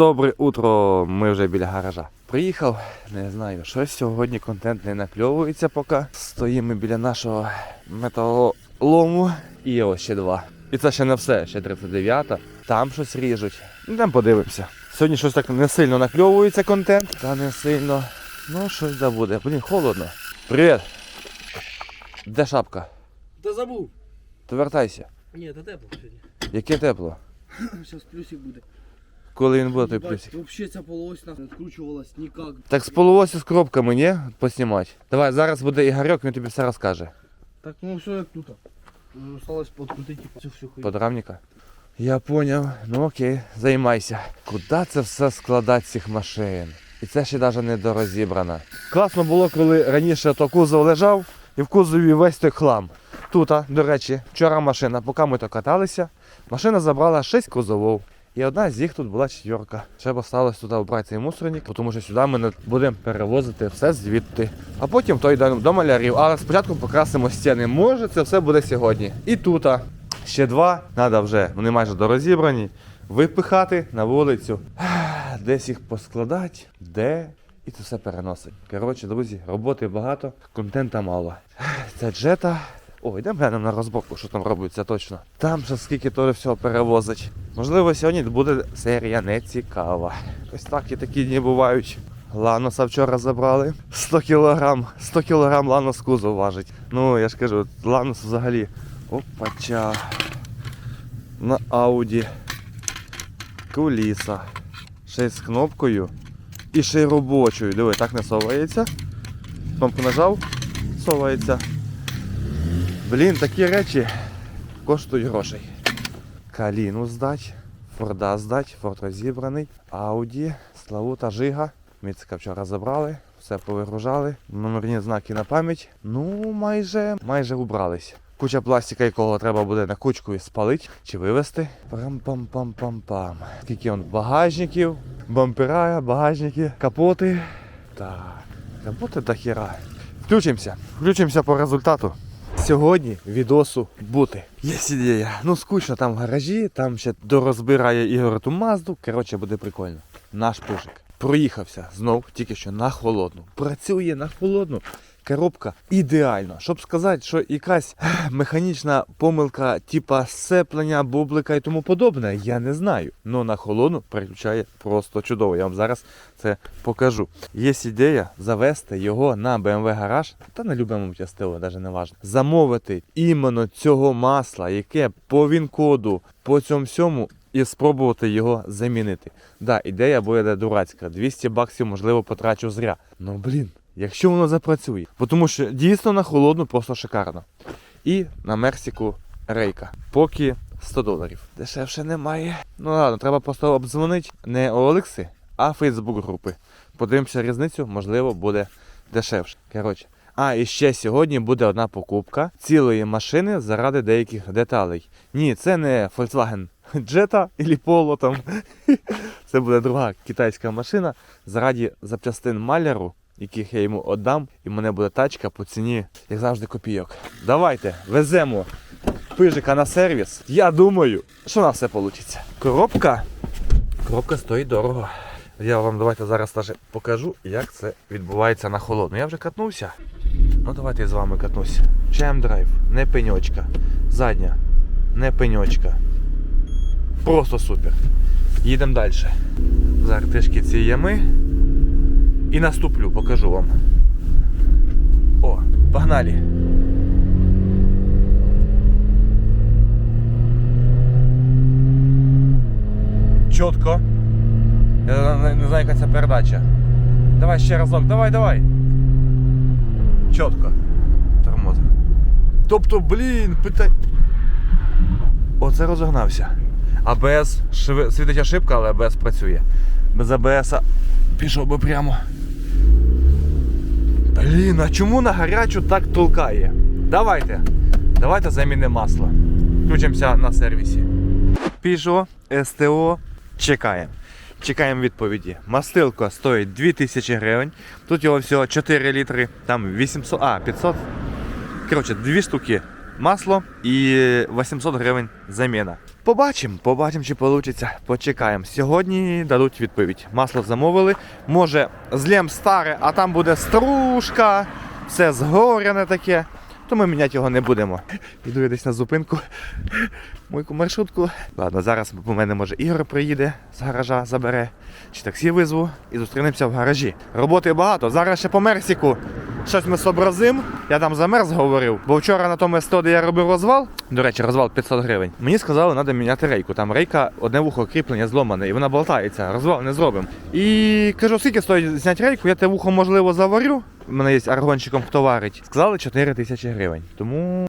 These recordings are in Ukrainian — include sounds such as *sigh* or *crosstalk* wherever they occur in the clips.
Добре утро, ми вже біля гаража. Приїхав, не знаю, щось сьогодні контент не накльовується поки. Стоїмо біля нашого металолому. І є ось ще два. І це ще не все, ще 39-та. Там щось ріжуть. Там подивимося. Сьогодні щось так не сильно накльовується контент, та не сильно. Ну, щось да буде. Блін, холодно. Привіт! Де шапка? Та забув. То вертайся. Ні, та тепло сьогодні. Яке тепло? Зараз плюсик буде. Коли він буде той плюсик? Вообще ця полось не відкручувалась ніяк. Так з полуосі з коробками, ні? Поснімати. Давай, зараз буде Ігорьок, він тобі все розкаже. Так, ну все як тут. Осталось подкрутити цю всю хуйню. Подрамника. Я поняв. Ну окей, займайся. Куди це все складати цих машин? І це ще навіть не дорозібрано. Класно було, коли раніше то кузов лежав і в кузові весь той хлам. Тут, а, до речі, вчора машина, поки ми то каталися, машина забрала 6 кузовов. І одна з їх тут була четверка. Треба сталося туди обрати цей мусорник, тому що сюди ми будемо перевозити все звідти. А потім той до, до малярів. Але спочатку покрасимо стіни. Може, це все буде сьогодні. І тут ще два. Треба вже, вони майже дорозібрані. Випихати на вулицю. *sighs* Десь їх поскладати, де. І це все переносить. Коротше, друзі, роботи багато, контента мало. *sighs* Це джета. О, йдемо глянемо на розборку, що там робиться точно. Там ще скільки теж всього перевозить. Можливо, сьогодні буде серія не цікава. Ось так і такі дні бувають. Ланоса вчора забрали. 100 кілограм, 100 кілограм ланос кузов важить. Ну, я ж кажу, ланос взагалі. Опача. На Ауді. Куліса. Ще з кнопкою. І ще й робочою. Диви, так не совається. Кнопку нажав, совається. Блін, такі речі коштують грошей. Каліну здать, Форда здать, Форд розібраний, Ауді, Славута, Жига. Міцика вчора забрали, все повигружали. Номерні знаки на пам'ять. Ну, майже, майже убрались. Куча пластика, якого треба буде на кучку і спалити чи вивезти. Пам-пам-пам-пам-пам. Скільки он багажників, бампера, багажники, капоти. Так, капоти та хіра. Включимося. Включимося по результату. Сьогодні відосу бути. Є ідея. Ну скучно там в гаражі, там ще дорозбирає Ігор ту мазду. Коротше, буде прикольно. Наш пужик проїхався знов, тільки що на холодну. Працює на холодну. Коробка ідеально. Щоб сказати, що якась механічна помилка, типа сцеплення, бублика і тому подобне, я не знаю. Но на холодну переключає просто чудово. Я вам зараз це покажу. Є ідея завести його на BMW гараж, та на любому частило, навіть не важно. Замовити іменно цього масла, яке по він-коду, по цьому всьому, і спробувати його замінити. Да, ідея буде дурацька. 200 баксів, можливо, потрачу зря. Ну блін, якщо воно запрацює. Бо Тому що дійсно на холодну просто шикарно. І на Мерсіку рейка. Поки 100 доларів. Дешевше немає. Ну ладно, треба просто обдзвонити не Олекси, а Фейсбук групи. Подивимося різницю, можливо, буде дешевше. Коротше. А, і ще сьогодні буде одна покупка цілої машини заради деяких деталей. Ні, це не Volkswagen Jetta або Polo там. *laughs* Це буде друга китайська машина заради запчастин маляру, яких я йому віддам, і мене буде тачка по ціні, як завжди, копійок. Давайте веземо пижика на сервіс. Я думаю, що на все вийде. Коробка. Коробка стоїть дорого. Я вам давайте зараз теж покажу, як це відбувається на холодну. Я вже катнувся. Ну давайте я з вами катнуся. Чем драйв, не пеньочка. Задня, не пеньочка. Просто супер. Їдемо далі. Зараз трішки ці ями. І наступлю, покажу вам. О, погнали. Чітко. Я не, знаю, яка це передача. Давай ще разок, давай, давай. Чітко. Тормоза. Тобто, блін, питай. Оце розогнався. АБС шви... світить ошибка, але АБС працює. Без АБС пішов би прямо. Блін, а чому на гарячу так толкає? Давайте. Давайте замінимо масло. Включимося на сервісі. Peugeot СТО чекаємо. Чекаємо відповіді. Мастилко стоїть 2000 гривень. Тут його всього 4 літри, там 800, а, 500. Коротше, дві штуки масло і 800 гривень заміна. Побачимо, побачимо, чи вийде. Почекаємо. Сьогодні дадуть відповідь. Масло замовили. Може, злєм старе, а там буде стружка, все згоряне таке. То ми міняти його не будемо. Йду я десь на зупинку. Мою маршрутку. Ладно, зараз у мене може Ігор приїде з гаража, забере, чи таксі визву і зустрінемося в гаражі. Роботи багато. Зараз ще по Мерсіку щось ми зобразим. Я там замерз говорив, бо вчора на тому СТО, де я робив розвал, до речі, розвал 500 гривень. Мені сказали, треба міняти рейку. Там рейка, одне вухо кріплення зломане, і вона болтається. Розвал не зробимо. І кажу, скільки стоїть зняти рейку, я те вухо можливо заварю. У мене є аргончиком, хто варить. Сказали 4 тисячі гривень. Тому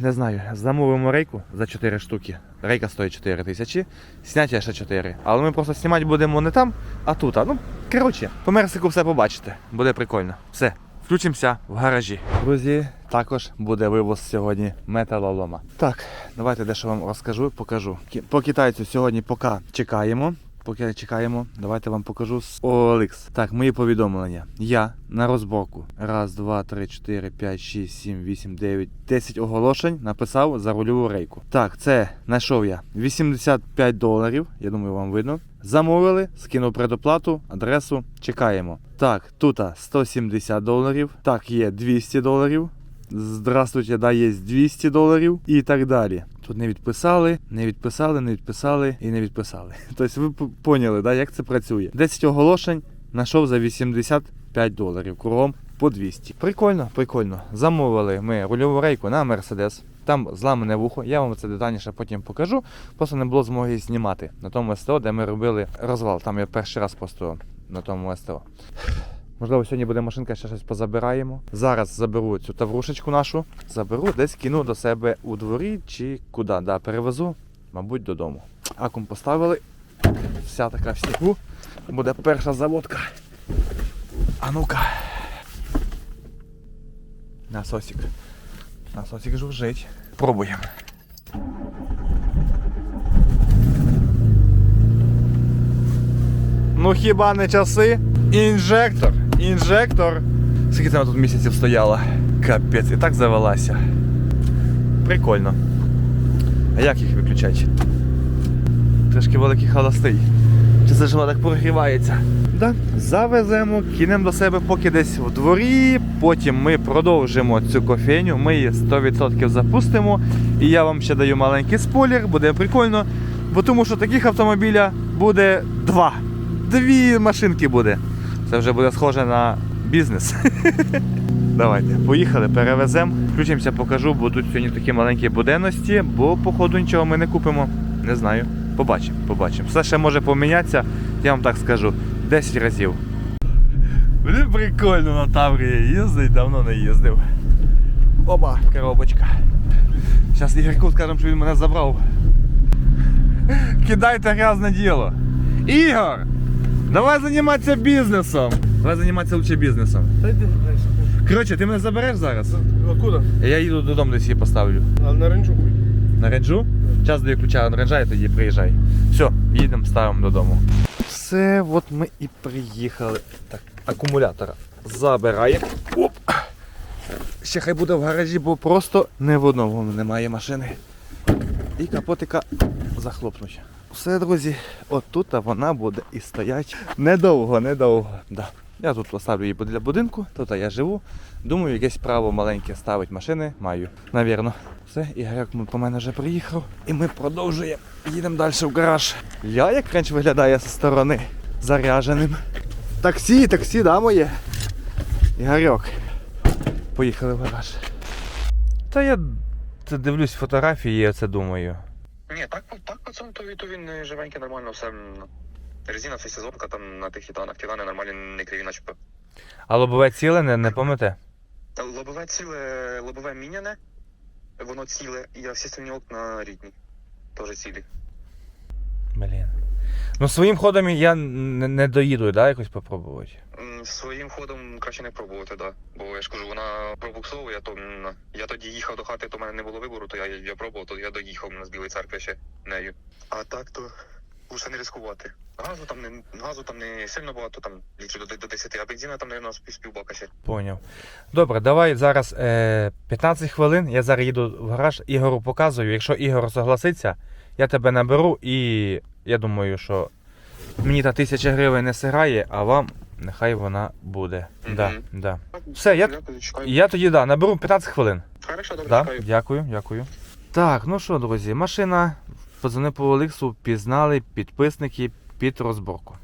не знаю, замовимо рейку за 4 штуки. Рейка стоїть 4 тисячі, зняття ще 4. Але ми просто знімати будемо не там, а тут. А, Ну, коротше, по Мерсику все побачите. Буде прикольно. Все. Включимося в гаражі. Друзі, також буде вивоз сьогодні металолома. Так, давайте дещо вам розкажу, покажу. По китайцю сьогодні поки чекаємо. Поки чекаємо, давайте вам покажу з OLX. Так, мої повідомлення. Я на розборку. Раз, два, три, чотири, п'ять, шість, сім, вісім, дев'ять, десять оголошень написав за рульову рейку. Так, це знайшов я 85 доларів. Я думаю, вам видно. Замовили, скинув предоплату, адресу, чекаємо. Так, тут 170 доларів. Так, є 200 доларів. Здравствуйте, да, є 200 доларів і так далі. Тут не відписали, не відписали, не відписали і не відписали. *laughs* Тобто ви поняли, да, як це працює. 10 оголошень знайшов за 85 доларів, кругом по 200. Прикольно, прикольно. Замовили ми рульову рейку на Мерседес. Там зламане вухо, я вам це детальніше потім покажу. Просто не було змоги знімати на тому СТО, де ми робили розвал. Там я перший раз просто на тому СТО. Можливо, сьогодні буде машинка, ще щось позабираємо. Зараз заберу цю таврушечку нашу, заберу, десь кину до себе у дворі чи куди. Да, перевезу, мабуть, додому. Акум поставили. Вся така в снігу. Буде перша заводка. А ну-ка. Насосик. Насосик жужжить. Пробуємо. Ну хіба не часи? Інжектор. Інжектор. Скільки там тут місяців стояла? Капець, і так завелася. Прикольно. А як їх виключати? Трішки великий холостий. Чи воно так прогрівається? Да. Завеземо, кинемо до себе поки десь в дворі. Потім ми продовжимо цю кофейню. Ми її 100% запустимо. І я вам ще даю маленький спойлер, буде прикольно. Бо тому що таких автомобіля буде два. Дві машинки буде. Це вже буде схоже на бізнес. *laughs* Давайте, поїхали, перевеземо. Включимося, покажу. Будуть сьогодні такі маленькі буденності, бо походу нічого ми не купимо. Не знаю. Побачимо, побачимо. Все ще може помінятися, я вам так скажу, 10 разів. Блін, прикольно на Таврії їздить, давно не їздив. Оба, коробочка. Зараз Ігорку скажемо, що він мене забрав. Кидайте грязне діло. Ігор! Давай займатися бізнесом. Давай займатися лучше бізнесом. Коротше, ти мене забереш зараз? Откуда? Я їду додому десь її поставлю. А на ренджу. На ренджу? Час даю ключа на тоді приїжджай. Все, їдемо, ставимо додому. Все, от ми і приїхали. Так, акумулятора забираємо. Оп. Ще хай буде в гаражі, бо просто не в одному немає машини. І капотика захлопнуть. Все, друзі, отут вона буде і стоять. Недовго, недовго. Да. Я тут поставлю її для будинку, тут я живу. Думаю, якесь право маленьке ставить машини маю. Навірно. Все, Ігоряк по мене вже приїхав. І ми продовжуємо. Їдемо далі в гараж. Я як ренч виглядає зі сторони заряженим. Таксі, таксі, да, моє? Ігорьок. Поїхали в гараж. Та я це дивлюсь фотографії, я це думаю. Ні, так, так пацан, то, він- то він живенький, нормально, все. Резина, вся сезонка там на тих титанах. Титани нормальні, не криві, начебто. А лобове ціле не, не помните? Та Лобове ціле, лобове міняне, воно ціле, і всі остальні окна рідні. Теж цілі. Блін. Ну своїм ходом я не, не доїду, да, якось попробувати. М, Своїм ходом краще не пробувати, да. Бо я ж кажу, вона пробуксовує, то м, я тоді їхав до хати, то в мене не було вибору, то я, я пробував, то я доїхав з Білої церкви ще нею. А так то лучше не ризикувати. Газу там не газу там не сильно багато, там літрів до, до 10, а бензина там, мабуть, з півбака ще. Поняв. Добре, давай зараз е, 15 хвилин. Я зараз їду в гараж, Ігору показую. Якщо Ігор согласиться, я тебе наберу і я думаю, що мені та тисяча гривень не сиграє, а вам нехай вона буде. Мгм. Да, да. Все, я- Дякую, чекаю. Я тоді да, наберу 15 хвилин. Хорошо, добре, Да? чекаю. Дякую, дякую. Так, ну що, друзі, машина. Позвони по Олексу, пізнали підписники під розборку.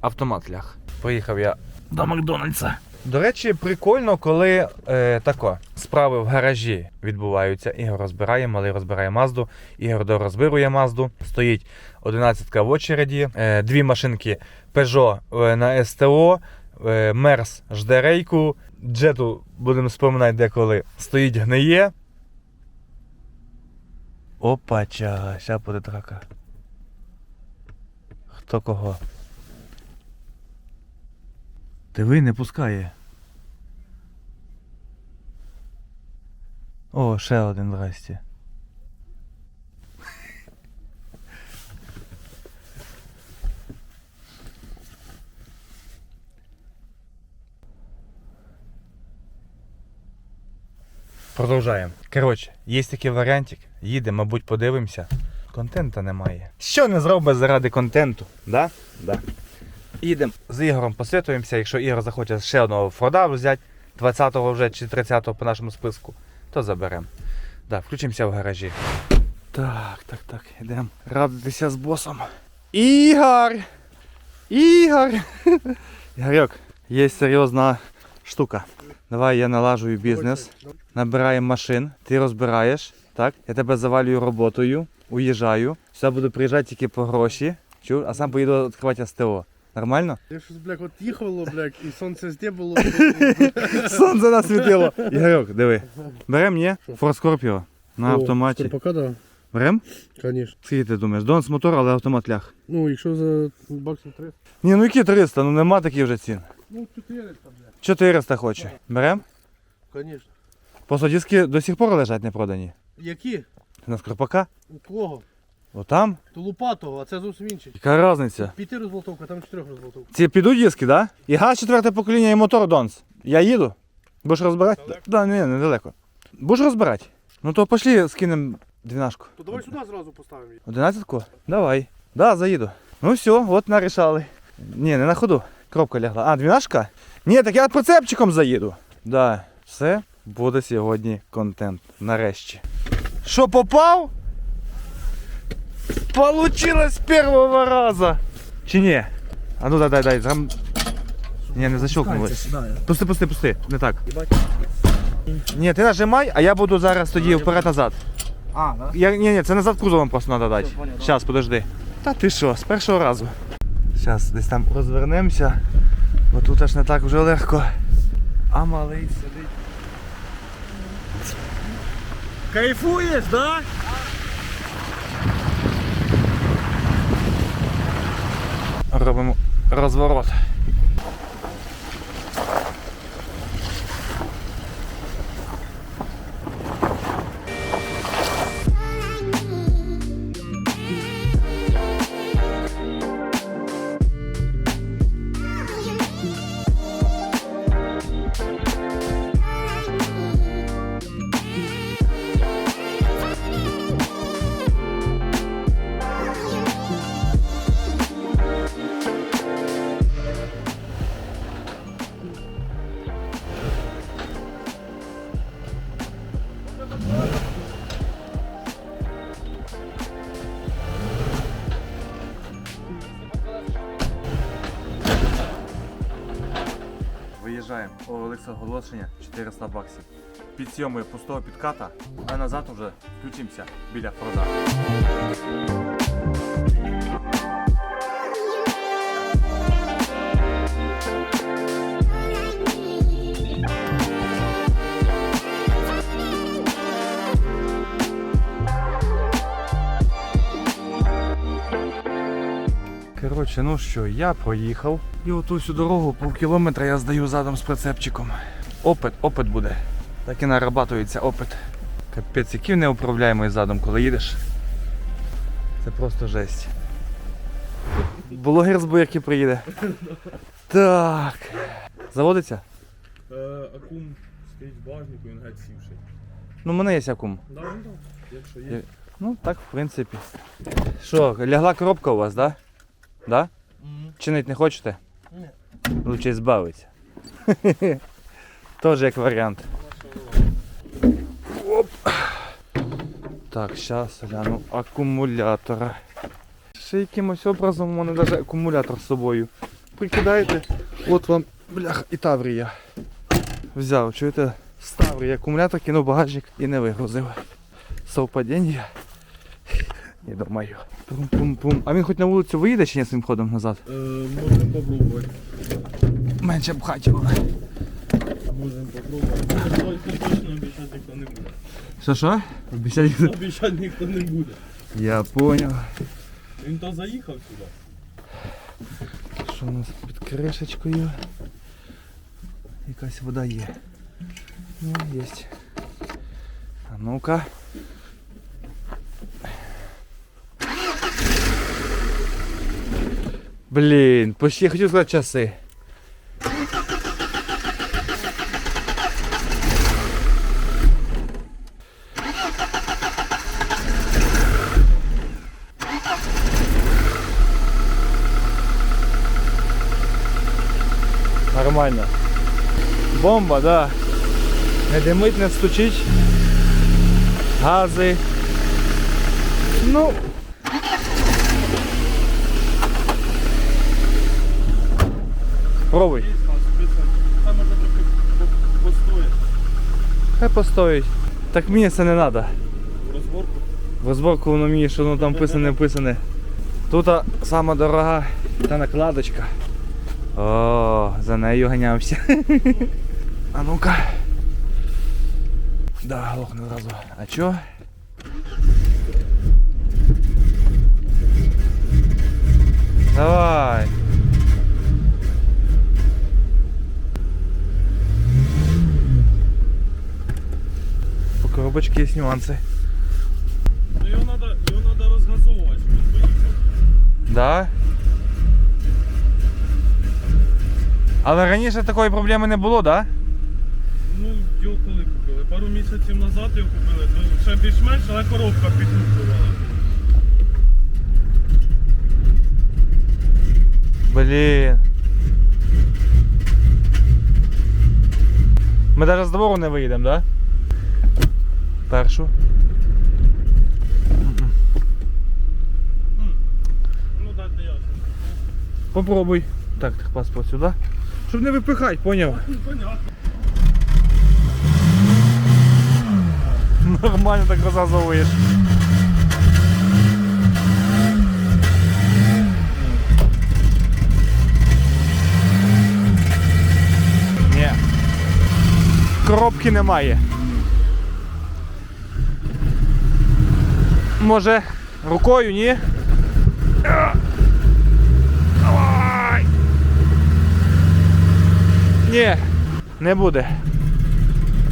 Автомат ляг. Приїхав я до Макдональдса. До речі, прикольно, коли е, тако, справи в гаражі відбуваються. Ігор розбирає, малий розбирає Мазду, Ігор дорозбирує Мазду. Стоїть 11 в очереді, е, дві машинки Peugeot е, на СТО, е, Мерс жде рейку, Джету, будемо споминати деколи, стоїть гниє. Опача, ща буде драка. Хто кого? Диви, не пускає. О, ще один здрасте. Продовжаємо. Коротше, є такий варіантик. Їдемо, мабуть, подивимося. Контента немає. Що не зробить заради контенту? Да? Да. Їдемо з Ігорем, посвятуємося. Якщо Ігор захоче ще одного Форда взяти, 20-го вже чи 30-го по нашому списку, то заберемо. Да, включимося в гаражі. Так, так, так, йдемо радитися з босом. Ігор! Ігор! *laughs* Ігорьок, є серйозна штука. Давай я налажую бізнес. Набираємо машин, ти розбираєш, так? Я тебе завалюю роботою, уїжджаю. Все буду приїжджати тільки по гроші. Чув? А сам поїду відкривати СТО. Нормально? Я щось, блядь, от їхало, блядь, і сонце здебало. *laughs* Сонце насвітило. Ігорьок, диви. Берем, ні? Форд Скорпіо. На автоматі. Пока да, Берем? звісно. Скільки ти думаєш? Дон з мотора, але автомат ляг. Ну, якщо за баксів 300. Ні, ну які 300, ну нема таких вже цін. Ну, 400, блядь. 400 хоче. Берем? Звісно. Просто диски до сих пор лежать не продані. Які? На Скорпака? У кого? Отам? То Лупатого, а це зовсім інший. Яка різниця? П'яти розболтовка, там чотирьох розболтовка. Ці підуть диски, да? І газ четверте покоління і мотор Донс. Я їду. Будеш розбирати? Так, да, ні, недалеко. Будеш розбирати? Ну то пошли скинемо двінашку. То давай сюди зразу поставимо її. Одинадцятку? Давай. Да, заїду. Ну все, от нарішали. Ні, не на ходу. Кропка лягла. А, двінашка? Ні, так я прицепчиком заїду. Да, все буде сьогодні контент. Нарешті. Що, попав? Получилось з першого разу. Чи ні? А ну дай, дай, дай. Там... Ні, не защелкнули. Пусти, пусти, пусти. Не так. Ні, ти нажимай, а я буду зараз тоді вперед-назад. А, да? Я, ні, ні, це назад кузовом просто треба дати. Зараз, подожди. Та ти що, з першого разу. Зараз десь там розвернемося, бо тут аж не так вже легко. А малий сидить. Кайфуєш, да? Робимо розворот. Виїжджаємо. О, оголошення 400 баксів. Під сьомою пустого підката, а назад уже включимося біля Форда. Коротше, ну що, я проїхав. І оту всю дорогу пів кілометра я здаю задом з прицепчиком. Опит, опит буде. Так і нарабатується опит. Капець, який неуправляємий задом, коли їдеш. Це просто жесть. Блогер з боярки приїде. Так. Заводиться? Е, акум стоїть в багажнику, він геть сівший. Ну, в мене є акум. Да, ну, да. Якщо Є. Ну, так, в принципі. Що, лягла коробка у вас, да? Да? Чинить не хочете? Ні. Лучше збавитися. *laughs* Тоже як варіант. Оп. Так, зараз гляну акумулятора. Ще якимось образом у мене навіть акумулятор з собою. Прикидаєте, от вам бляха і Таврія. Взяв, чуєте, з Таврії акумулятор кинув багажник і не вигрузив. Совпадіння. Не думаю. Пум-пум-пум. А він хоч на вулицю виїде чи ні своїм ходом назад? Е, можемо попробувати. Менше пхать його. Можемо попробувати. Тільки точно обіцяти ніхто не буде. Що що? Обіцяю. Обіцяти ніхто не буде. Я понял. Він то заїхав сюди. Що у нас під кришечкою? Якась вода є. Ну, є. А ну-ка. Блін, почти хотів сказати часи. Нормально. Бомба, да. Не димить, не стучить. Гази. Ну. Пробуй. Хай постоїть. Так мені це не треба. Розборку. В розборку воно мені, що воно там писане, писане. Тут сама дорога та накладочка. О, за нею ганявся. *laughs* А ну-ка. Да, глохне зразу. А чо? Є нюанси. Ну його треба його надо розгазовувати, він поїхав. Да? Але раніше такої проблеми не було, да? Ну, його коли купили? Пару місяців назад його купили, то ще більш-менш, але коробка підкупувала. Блін. Ми навіть з двору не виїдемо, да? Першу. Ну. Попробуй. Так, паспорт сюди. Щоб не випихати, поняв? Нормально так розазовуєш. Ні. Коробки немає. Може, рукою, ні? Давай! Ні, не буде.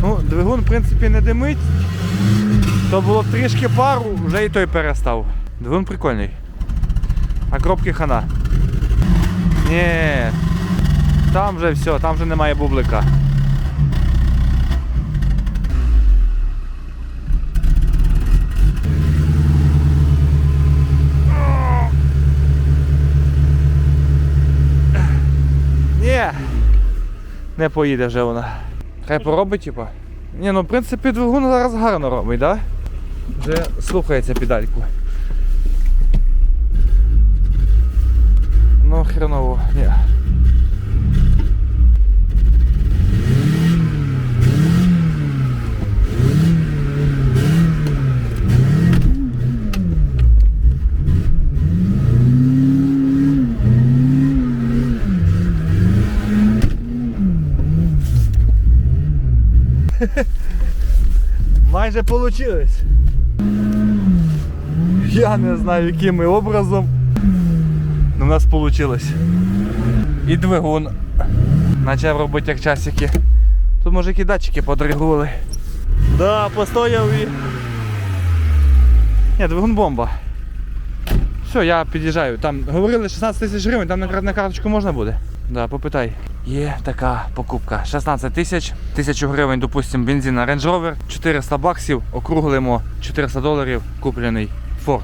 Ну, двигун, в принципі, не димить. То було трішки пару, вже і той перестав. Двигун прикольний. А кропки хана. Ні. Там вже все, там вже немає бублика. Ні. Не поїде вже вона. Хай поробить, типа. Ні, ну в принципі двигун зараз гарно робить, да? Вже слухається педальку. Ну, хреново, ні. *laughs* Майже вийшло. Я не знаю, яким образом. але в нас вийшло. І двигун почав робити як часики. Тут може які датчики подригували. Да, постояв і. Ні, двигун бомба. Все, я під'їжджаю. Там говорили 16 тисяч гривень, там на, карточку можна буде. Да, попитай. Є така покупка. 16 тисяч, тисячу гривень, допустимо, бензин на Range Rover, 400 баксів, округлимо 400 доларів, куплений Ford.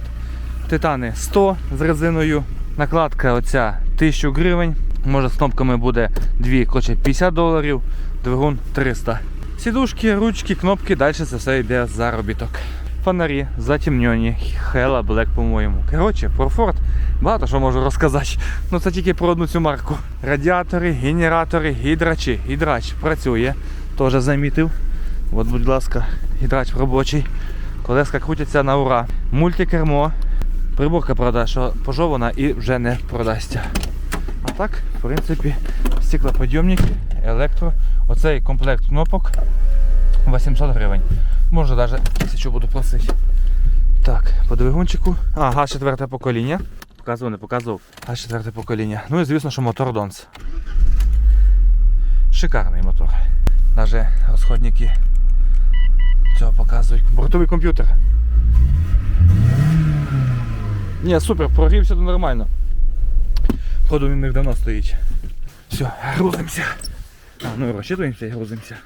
Титани 100 з резиною, накладка оця 1000 гривень, може з кнопками буде 2, коротше 50 доларів, двигун 300. Сідушки, ручки, кнопки, далі це все йде заробіток. Фонарі затемнені, Hella Black, по-моєму. Коротше, про Ford багато що можу розказати. Ну це тільки про одну цю марку. Радіатори, генератори, гідрачі. Гідрач працює, теж замітив. От, будь ласка, гідрач робочий. Колеска крутяться на ура. Мультикермо. Приборка, правда, що пожована і вже не продасться. А так, в принципі, стеклоподйомники, електро. Оцей комплект кнопок 800 гривень. Може навіть 1000 буду просити. Так, по двигунчику. А, газ четверте покоління. Показував, не показував. Газ четверте покоління. Ну і звісно, що мотор Донс. Шикарний мотор. Навіть розходники цього показують. Бортовий комп'ютер. Ні, супер, прогрівся то нормально. Ходу він них давно стоїть. Все, грузимося. А, ну і розчитуємося і грузимося.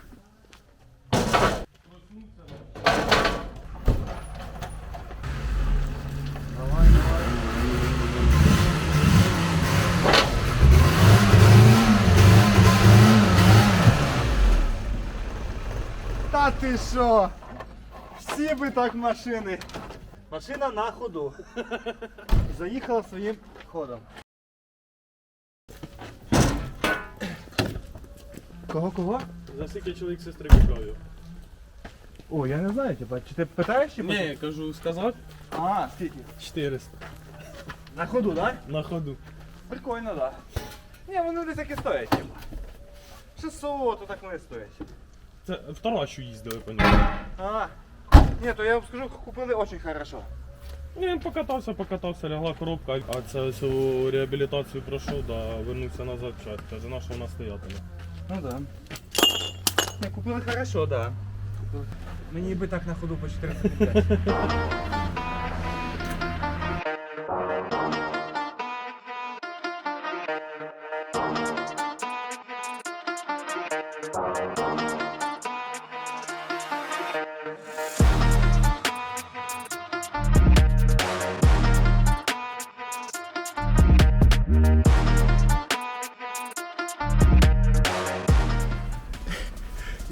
Ти що? Всі би так машини. Машина на ходу. *laughs* Заїхала своїм ходом. Кого кого? За скільки чоловік сестри купив? О, я не знаю, типа, чи ти питаєш чи Ні, я кажу, сказати А, скільки? 400 На ходу, так? на ходу. Прикольно, так. Да. Ні, вони десь таки стоять, типа. 600, то так вони стоять. Це в Таращу їздили по ньому. А, ні, то я вам скажу, купили очень хорошо. Ні, він покатався, покатався, лягла коробка, а це всю реабілітацію пройшов, да, вернувся назад в чат. Каже, на що вона стоятиме. Ну да. Не, купили хорошо, да. Мені би так на ходу по 450.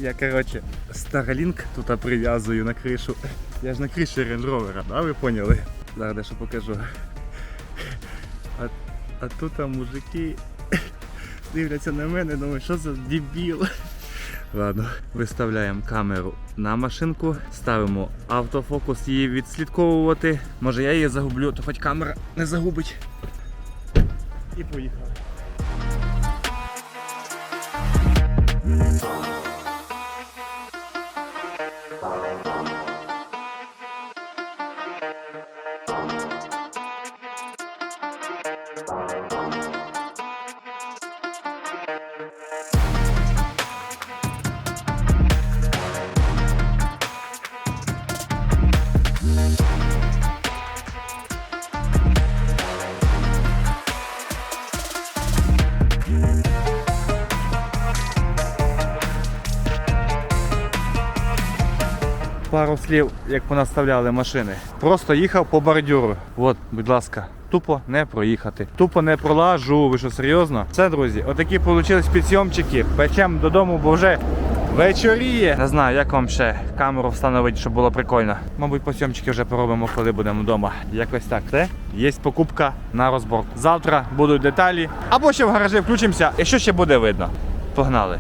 Я, короче, Starlink тут прив'язую на кришу. Я ж на криші Range да, ви поняли? Зараз дещо покажу. А, а тут там мужики дивляться на мене, думають, що за дебіл. Ладно, виставляємо камеру на машинку, ставимо автофокус її відслідковувати. Може я її загублю, то хоч камера не загубить. І поїхали. Як понаставляли машини. Просто їхав по бордюру. От, будь ласка, тупо не проїхати. Тупо не пролажу. Ви що серйозно? Це, друзі, отакі вийшли підсйомчики. Печем додому, бо вже вечоріє. Не знаю, як вам ще камеру встановити, щоб було прикольно. Мабуть, посйомчики вже поробимо, коли будемо вдома. Якось так. Це є покупка на розборку. Завтра будуть деталі. Або ще в гаражі включимося, і що ще буде видно. Погнали.